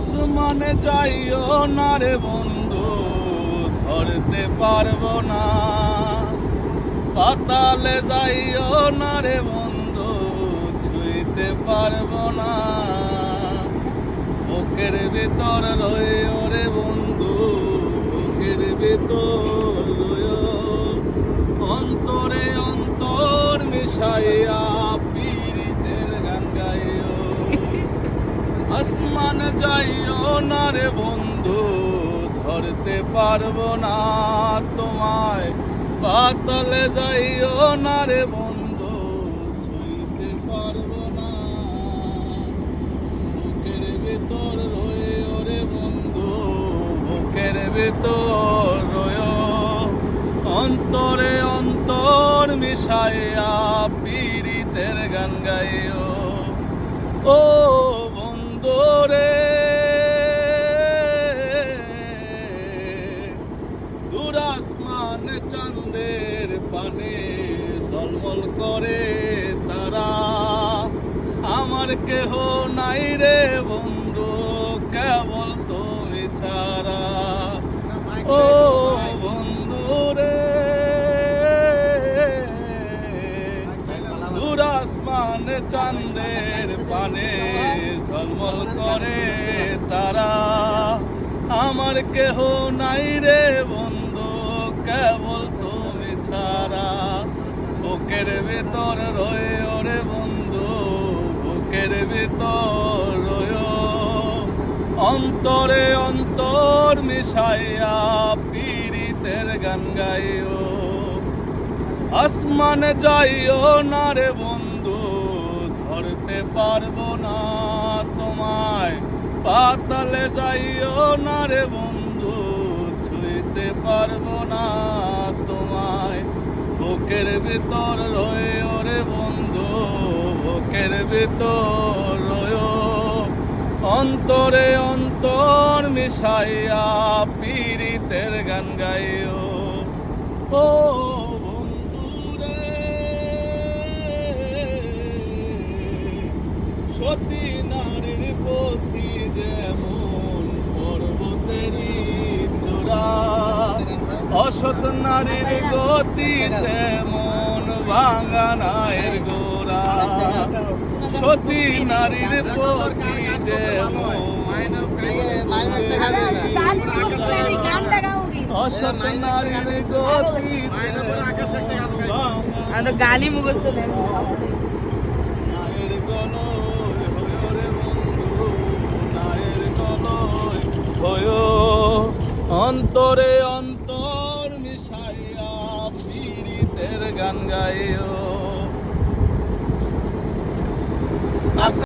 আসমানে যাইও না রে বন্ধু, ধরতে পারব না। পাতালে যাইও না রে বন্ধু, ছুঁইতে পারব না। বুকের ভিতর রয়ে রে বন্ধু, বুকের ভিতর রয়ে অন্তরে অন্তর মিশাইয়া আসমান যাইও না রে বন্ধু, ধরতে পারব না তোমায়। পাতলে যাইও না রে বন্ধু, ছুঁইতে পারব না। বুকের ভেতর রয়ে ওরে বন্ধু, বুকের ভেতর রয় অন্তরে অন্তর মিশাইয়া পীড়িতের গান গাইও। ও চাঁদের পানে ঝলমল করে তারা। আমার কেহ নাই রে বন্ধু, কেবল তুমি ছাড়া। ও বন্ধু রে দূর আসমান চাঁদের পানে ঝলমল করে তারা। আমার কেহ নাই রে বন্ধু কেবল তুমি ছাড়া। বুকের ভিতর রয়ে ওরে বন্ধু, বুকের ভিতর অন্তরে অন্তর মিশাইয়া পীড়িতের গান গাইও আসমানে যাইও না রে বন্ধু, ধরতে পারব না তোমায়। পাতালে যাইও না রে বন্ধু ছুঁইতে পারব না তোমায়। বুকের ভিতর রয়ে ওরে বন্ধু, বুকের ভিতর রয় অন্তরে অন্তর মিশাইয়া পীড়িতের গান গাইও। ও বন্ধুরে, সতী নারীর পথি যেমন অসৎ নারীর গতি তেমন বাঙানায়ের গোড়া সতী নারীর গাও অসৎ নারীর গতি গালি মুখস্থ অন্তরে অন্তর পীড়িতের গান গাইও